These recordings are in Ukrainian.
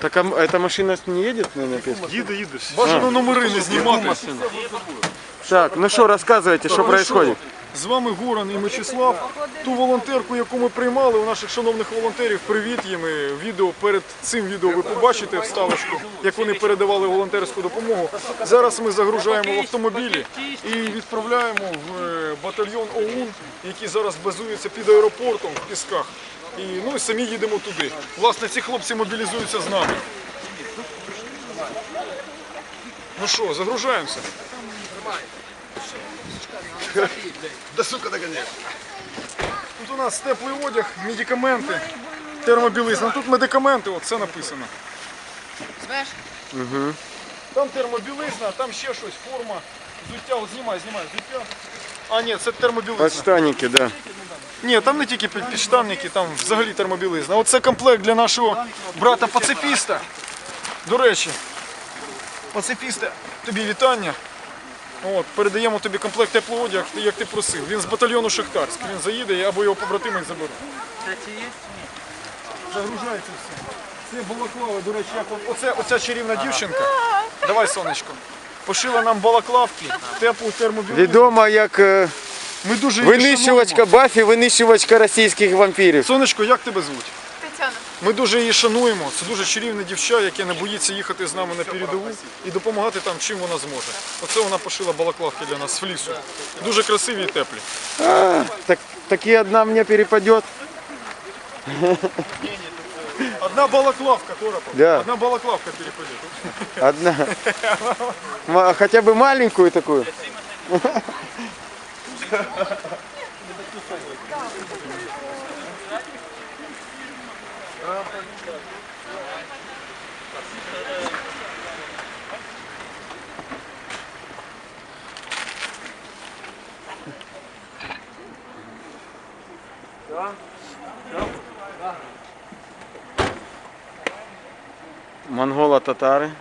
Так а эта машина не едет, на песня? Їде, їдеш. Бажано номери не знімати. Так, ну что, рассказывайте, что происходит. З вами Горан і Мечислав. Ту волонтерку, яку ми приймали у наших шановних волонтерів, привіт їм. І Відео перед цим відео ви побачите вставочку, як вони передавали волонтерську допомогу. Зараз ми загружаємо в автомобілі і відправляємо в е, батальйон ОУН, який зараз базується під аеропортом в Пісках. І ну і самі їдемо туди. Власне, ці хлопці мобілізуються з нами. Ну що, загружаємося? Да сука догоняй. Тут у нас теплий одяг, медикаменти, термобілизна. Тут медикаменти, от це написано. Знаєш? Там термобілизна, там ще щось, форма, взуття, от знімай, знімай, взуття. А, ні, це термобілизна. Подштанники, да. Ні, там не тільки під- підштанники, там взагалі термобілизна. Оце комплект для нашого брата пацифіста. До речі, пацифіста, тобі вітання. От, передаємо тобі комплект теплого одягу, як ти- як ти просив. Він з батальйону Шахтарськ. Він заїде або його побратими заберуть. Загружається все. Це балаклава, до речі, як оце, оця чарівна дівчинка. Давай, сонечко. Пошила нам балаклавки, теплу термобілизну. Відома як е, Ми дуже її винищувачка шануємо. Баффі, винищувачка російських вампірів. Сонечко, як тебе звуть? Ми дуже її шануємо. Це дуже чарівне дівча, яке не боїться їхати з нами на передову і допомагати там, чим вона зможе. Оце вона пошила балаклавки для нас з флісу. Дуже красиві і теплі. А, так, таки одна мне перепадет. Одна балаклавка, Торопов. Да. Одна балаклавка перепадет. Одна. Хотя бы маленькую такую. Монгола татари.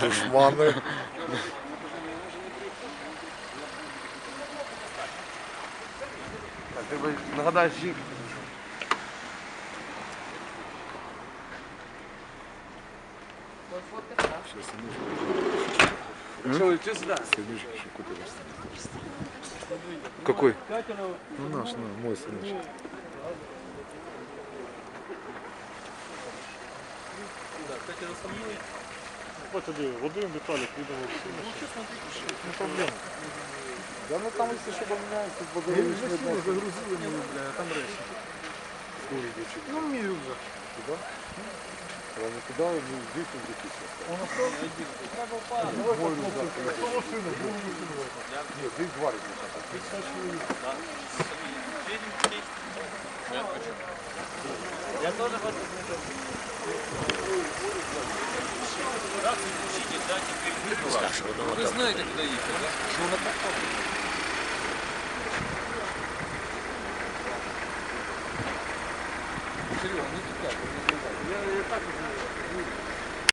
Душманы. Так, ти би нагадаєш їх. Какой? Ну наш, ну, мой сыночек. Ось туди, один деталік відомо всі. Не проблема. Да ну там если что поменяется, подарунок загрузили мою, бля, а там речі. Ну, мій рюкзак. Я Вони кидали мені більше в дитячі. Воно що? Треба впасти. Давай так, Кого сина? Другу сина. Ні, десь два різні. Я тоже хочу. Раз вы включите, да, теперь Вы знаете, куда ехать, да? Что на так Серега, не туда, не Я ее так уже...